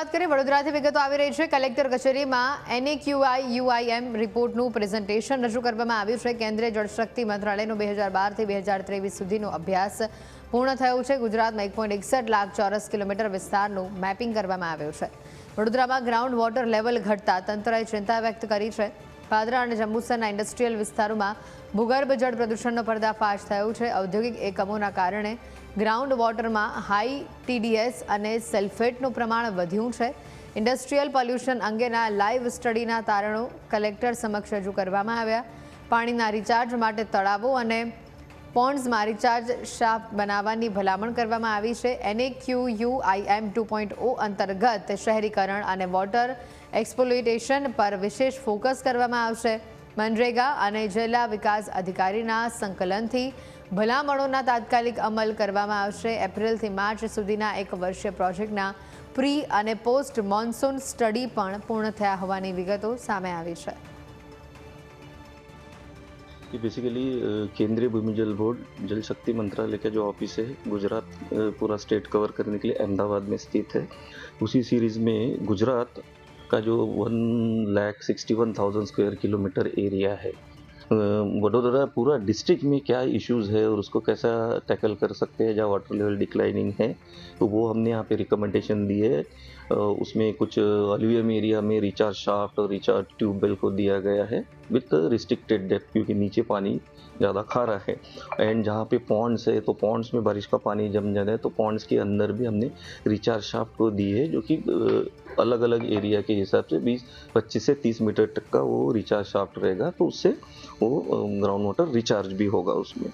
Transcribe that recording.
વાત કરીએ, વડોદરાથી વિગતો આવી રહી છે. કલેક્ટર કચેરીમાં એનએક્યુઆઈ યુઆઈએમ રિપોર્ટનું પ્રેઝન્ટેશન રજૂ કરવામાં આવ્યું છે. કેન્દ્રીય જળશક્તિ મંત્રાલયનો બે હજાર બારથી બે હજાર ત્રેવીસ સુધીનો અભ્યાસ પૂર્ણ થયો છે. ગુજરાતમાં એક પોઈન્ટ એકસઠ લાખ ચોરસ કિલોમીટર વિસ્તારનું મેપિંગ કરવામાં આવ્યું છે. વડોદરામાં ગ્રાઉન્ડ વોટર લેવલ ઘટતા તંત્રએ ચિંતા વ્યક્ત કરી છે. પાદરા અને જંબુસરના ઇન્ડસ્ટ્રીયલ વિસ્તારોમાં ભૂગર્ભ જળ પ્રદૂષણનો પર્દાફાશ થયો છે. ઔદ્યોગિક એકમોના કારણે ગ્રાઉન્ડ વોટરમાં હાઈ ટીડીએસ અને સલ્ફેટનું પ્રમાણ વધ્યું છે. ઇન્ડસ્ટ્રીયલ પોલ્યુશન અંગેના લાઈવ સ્ટડીના તારણો કલેક્ટર સમક્ષ રજૂ કરવામાં આવ્યા. પાણીના રિચાર્જ માટે તળાવો અને પોન્ડ્સમાં રિચાર્જ શાફ્ટ બનાવવાની ભલામણ કરવામાં આવી છે. એનએક્યુયુઆઈએમ ટુ પોઈન્ટ ઓ અંતર્ગત શહેરીકરણ અને વોટર એક્સપ્લોઇટેશન પર વિશેષ ફોકસ કરવામાં આવશે મનરેગા અને જિલ્લા વિકાસ અધિકારીના સંકલનથી ભલામણોના તાત્કાલિક અમલ કરવામાં આવશે એપ્રિલથી માર્ચ સુધીના એક વર્ષીય પ્રોજેક્ટના પ્રી અને પોસ્ટ મોન્સૂન સ્ટડી પણ પૂર્ણ થયા હોવાની વિગતો સામે આવી છે ये बेसिकली केंद्रीय भूमि जल बोर्ड जल शक्ति मंत्रालय का जो ऑफिस है गुजरात अ, पूरा स्टेट कवर करने के लिए अहमदाबाद में स्थित है उसी सीरीज में गुजरात का जो one lakh sixty one thousand square kilometre area है वडोदरा पूरा डिस्ट्रिक्ट में क्या इश्यूज़ है और उसको कैसा टैकल कर सकते हैं, जहाँ वाटर लेवल डिक्लाइनिंग है तो वो हमने यहाँ पे रिकमेंडेशन दिए है। उसमें कुछ अलवियम एरिया में रिचार्ज शाफ्ट और रिचार्ज ट्यूबवेल को दिया गया है। विथ रिस्ट्रिक्टेड डेप्थ क्योंकि नीचे पानी ज़्यादा खा रहा है। एंड जहाँ पे पॉन्ड्स है तो पॉन्ड्स में बारिश का पानी जम जाता है तो पॉन्ड्स के अंदर भी हमने रिचार्ज शाफ्ट को दी है, जो कि अलग अलग एरिया के हिसाब से 20 25 से 30 मीटर तक का वो रिचार्ज शाफ्ट रहेगा तो उससे वो ग्राउंड वाटर रिचार्ज भी होगा उसमें।